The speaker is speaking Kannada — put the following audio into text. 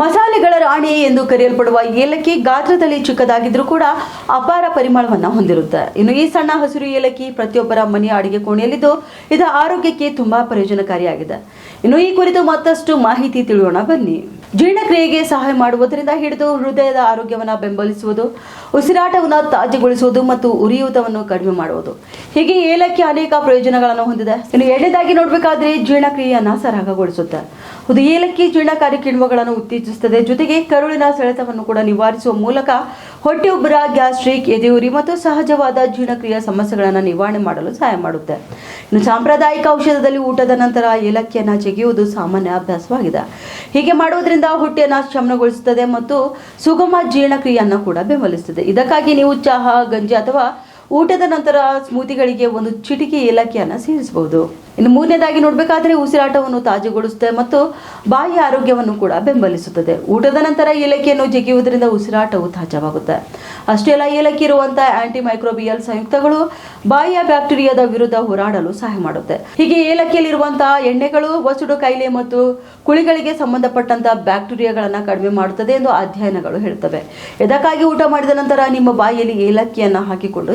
ಮಸಾಲೆಗಳ ರಾಣಿ ಎಂದು ಕರೆಯಲ್ಪಡುವ ಏಲಕ್ಕಿ ಗಾತ್ರದಲ್ಲಿ ಚಿಕ್ಕದಾಗಿದ್ರೂ ಕೂಡ ಅಪಾರ ಪರಿಮಳವನ್ನು ಹೊಂದಿರುತ್ತೆ. ಇನ್ನು ಈ ಸಣ್ಣ ಹಸಿರು ಏಲಕ್ಕಿ ಪ್ರತಿಯೊಬ್ಬರ ಮನೆಯ ಅಡಿಗೆ ಕೋಣೆಯಲ್ಲಿದ್ದು ಇದು ಆರೋಗ್ಯಕ್ಕೆ ತುಂಬಾ ಪ್ರಯೋಜನಕಾರಿಯಾಗಿದೆ. ಇನ್ನು ಈ ಕುರಿತು ಮತ್ತಷ್ಟು ಮಾಹಿತಿ ತಿಳಿಯೋಣ ಬನ್ನಿ. ಜೀರ್ಣಕ್ರಿಯೆಗೆ ಸಹಾಯ ಮಾಡುವುದರಿಂದ ಹಿಡಿದು ಹೃದಯದ ಆರೋಗ್ಯವನ್ನು ಬೆಂಬಲಿಸುವುದು, ಉಸಿರಾಟವನ್ನು ತಾಜುಗೊಳಿಸುವುದು ಮತ್ತು ಉರಿಯೂತವನ್ನು ಕಡಿಮೆ ಮಾಡುವುದು. ಹೀಗೆ ಏಲಕ್ಕಿ ಅನೇಕ ಪ್ರಯೋಜನಗಳನ್ನು ಹೊಂದಿದೆ. ಇನ್ನು ಎರಡನೇದಾಗಿ ನೋಡಬೇಕಾದ್ರೆ ಜೀರ್ಣಕ್ರಿಯೆಯನ್ನು ಸರಾಗಗೊಳಿಸುತ್ತೆ. ಅದು ಏಲಕ್ಕಿ ಜೀರ್ಣಕಾರಿ ಕಿಣ್ವಗಳನ್ನು ಉತ್ತೇಜಿಸುತ್ತದೆ. ಜೊತೆಗೆ ಕರುಳಿನ ಸೆಳೆತವನ್ನು ಕೂಡ ನಿವಾರಿಸುವ ಮೂಲಕ ಹೊಟ್ಟೆ ಉಬ್ಬರ ಗ್ಯಾಸ್ಟ್ರಿಕ್ ಎದೆಯುರಿ ಮತ್ತು ಸಹಜವಾದ ಜೀರ್ಣಕ್ರಿಯೆ ಸಮಸ್ಯೆಗಳನ್ನು ನಿವಾರಣೆ ಮಾಡಲು ಸಹಾಯ ಮಾಡುತ್ತೆ. ಇನ್ನು ಸಾಂಪ್ರದಾಯಿಕ ಔಷಧದಲ್ಲಿ ಊಟದ ನಂತರ ಏಲಕ್ಕಿಯನ್ನು ಜಗಿಯುವುದು ಸಾಮಾನ್ಯ ಅಭ್ಯಾಸವಾಗಿದೆ. ಹೀಗೆ ಮಾಡುವುದರಿಂದ ಹೊಟ್ಟೆಯನ್ನು ಶಮನಗೊಳಿಸುತ್ತದೆ ಮತ್ತು ಸುಗಮ ಜೀರ್ಣಕ್ರಿಯೆಯನ್ನು ಕೂಡ ಬೆಂಬಲಿಸುತ್ತದೆ. ಇದಕ್ಕಾಗಿ ನೀವು ಚಹಾ, ಗಂಜಿ ಅಥವಾ ಊಟದ ನಂತರ ಸ್ಮೂತಿಗಳಿಗೆ ಒಂದು ಚಿಟಿಕೆ ಏಲಕ್ಕಿಯನ್ನು ಸೇರಿಸಬಹುದು ಇನ್ನು ಮೂರನೇದಾಗಿ ನೋಡಬೇಕಾದ್ರೆ ಉಸಿರಾಟವನ್ನು ತಾಜುಗೊಳಿಸುತ್ತೆ ಮತ್ತು ಬಾಹ್ಯ ಆರೋಗ್ಯವನ್ನು ಕೂಡ ಬೆಂಬಲಿಸುತ್ತದೆ. ಊಟದ ನಂತರ ಏಲಕ್ಕಿಯನ್ನು ಜಗಿಯುವುದರಿಂದ ಉಸಿರಾಟವು ತಾಜವಾಗುತ್ತೆ. ಅಷ್ಟೇ ಅಲ್ಲ ಏಲಕ್ಕಿ ಇರುವಂತಹ ಆಂಟಿ ಮೈಕ್ರೋಬಿಯಲ್ ಸಂಯುಕ್ತಗಳು ಬಾಹ್ಯ ಬ್ಯಾಕ್ಟೀರಿಯಾದ ವಿರುದ್ಧ ಹೋರಾಡಲು ಸಹಾಯ ಮಾಡುತ್ತೆ. ಹೀಗೆ ಏಲಕ್ಕಿಯಲ್ಲಿರುವಂತಹ ಎಣ್ಣೆಗಳು ವಸುಡು ಕಾಯಿಲೆ ಮತ್ತು ಕುಳಿಗಳಿಗೆ ಸಂಬಂಧಪಟ್ಟಂತಹ ಬ್ಯಾಕ್ಟೀರಿಯಾಗಳನ್ನ ಕಡಿಮೆ ಮಾಡುತ್ತದೆ ಎಂದು ಅಧ್ಯಯನಗಳು ಹೇಳುತ್ತವೆ ಇದಕ್ಕಾಗಿ ಊಟ ಮಾಡಿದ ನಂತರ ನಿಮ್ಮ ಬಾಯಿಯಲ್ಲಿ ಏಲಕ್ಕಿಯನ್ನು ಹಾಕಿಕೊಂಡು